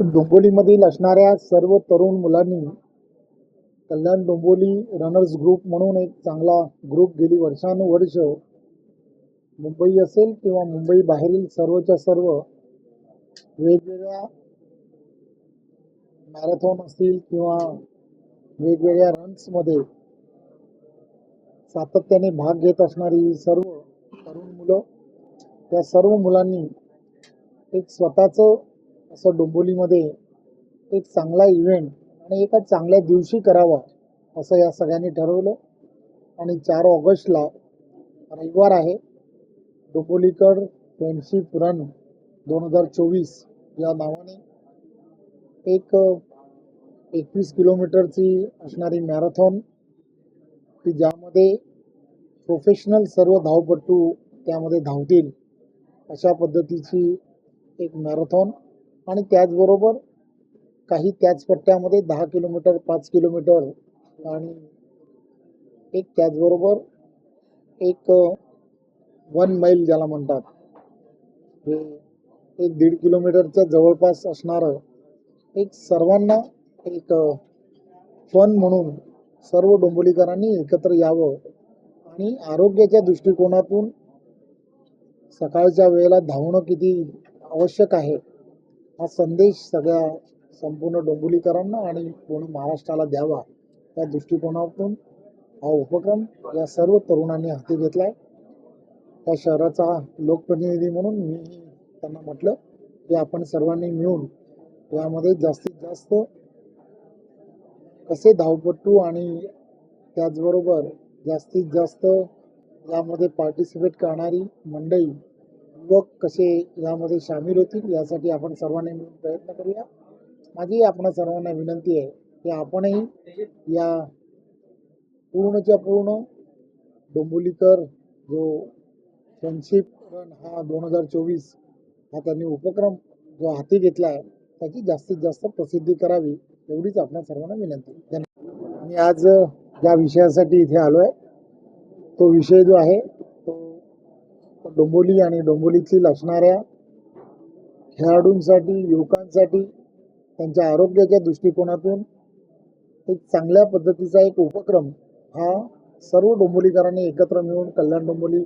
डोंबोलीमधील असणाऱ्या सर्व तरुण मुलांनी कल्याण डोंबोली रनर्स ग्रुप म्हणून एक चांगला ग्रुप गेली वर्षानुवर्ष. मुंबई असेल किंवा मुंबई बाहेरील सर्वच्या सर्व वेगवेगळ्या मॅरेथॉन असतील किंवा वेगवेगळ्या रन्समध्ये सातत्याने भाग घेत असणारी सर्व तरुण मुलं त्या सर्व मुलांनी एक स्वतःचं असं डोंबोलीमध्ये एक चांगला इव्हेंट आणि एका चांगल्या दिवशी करावा असं या सगळ्यांनी ठरवलं. आणि चार ऑगस्टला रविवार आहे. डोंबोलीकर फ्रेंडशिप रन दोन हजार चोवीस या नावाने एक एकवीस किलोमीटरची असणारी मॅरेथॉन की ज्यामध्ये प्रोफेशनल सर्व धावपटू त्यामध्ये धावतील अशा पद्धतीची एक मॅरेथॉन आणि त्याचबरोबर काही त्याच पट्ट्यामध्ये दहा किलोमीटर पाच किलोमीटर आणि एक त्याचबरोबर एक वन मैल ज्याला म्हणतात. हे एक दीड किलोमीटरच्या जवळपास असणारं एक सर्वांना एक फन म्हणून सर्व डोंबोलीकरांनी एकत्र यावं आणि आरोग्याच्या दृष्टिकोनातून सकाळच्या वेळेला धावणं किती आवश्यक आहे. हा संदेश सगळ्या संपूर्ण डोंबिवलीकरांना आणि पूर्ण महाराष्ट्राला द्यावा या दृष्टिकोनातून हा उपक्रम या सर्व तरुणांनी हाती घेतला आहे त्या शहराचा लोकप्रतिनिधी म्हणून मी त्यांना म्हटलं की आपण सर्वांनी मिळून यामध्ये जास्तीत जास्त कसे धावपट्टू आणि त्याचबरोबर जास्तीत जास्त यामध्ये पार्टिसिपेट करणारी मंडळी युवक कसे यामध्ये सामील होतील यासाठी आपण सर्वांनी मिळून प्रयत्न करूया. माझी आपण सर्वांना विनंती आहे की आपणही या पूर्णच्या पूर्ण डोंबोलीकर जो फ्रेंडशिप रन हा दोन हजार चोवीस हा त्यांनी उपक्रम जो हाती घेतला आहे त्याची जास्तीत जास्त प्रसिद्धी करावी एवढीच आपल्या सर्वांना विनंती धन्यवाद. मी आज ज्या विषयासाठी इथे आलो आहे तो विषय जो आहे डोंबोली आणि डोंबोलीतील असणाऱ्या खेळाडूंसाठी युवकांसाठी त्यांच्या आरोग्याच्या दृष्टिकोनातून एक चांगल्या पद्धतीचा एक उपक्रम हा सर्व डोंबोलीकरांनी एकत्र मिळून कल्याण डोंबिवली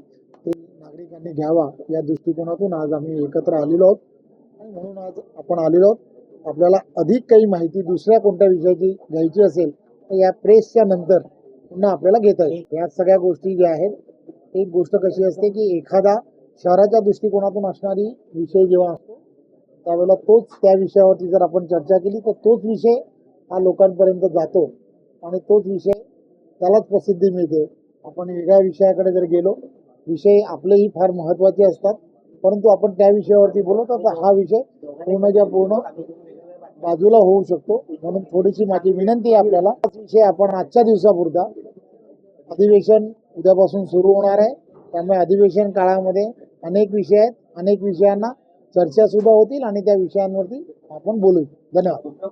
नागरिकांनी घ्यावा या दृष्टिकोनातून आज आम्ही एकत्र आलेलो आहोत. आणि म्हणून आज आपण आलेलो आहोत. आपल्याला अधिक काही माहिती दुसऱ्या कोणत्या विषयाची घ्यायची असेल तर या प्रेसच्या नंतर पुन्हा आपल्याला घेता येईल. या सगळ्या गोष्टी ज्या आहेत एक गोष्ट कशी असते की एखादा शहराच्या दृष्टिकोनातून असणारी विषय जेव्हा असतो त्यावेळेला तोच त्या विषयावरती जर आपण चर्चा केली तर तोच विषय हा लोकांपर्यंत जातो आणि तोच विषय त्यालाच प्रसिद्धी मिळते. आपण वेगळ्या विषयाकडे जर गेलो विषय आपलेही फार महत्त्वाचे असतात परंतु आपण त्या विषयावरती बोलत तर हा विषय पूर्णच्या पूर्ण बाजूला होऊ शकतो. म्हणून थोडीशी माझी विनंती आहे आपल्याला हाच विषय आपण आजच्या दिवसापुरता अधिवेशन उद्यापासून सुरू होणार आहे. त्यामुळे अधिवेशन काळामध्ये अनेक विषय आहेत. अनेक विषयांना चर्चासुद्धा होतील आणि त्या विषयांवरती आपण बोलू. धन्यवाद.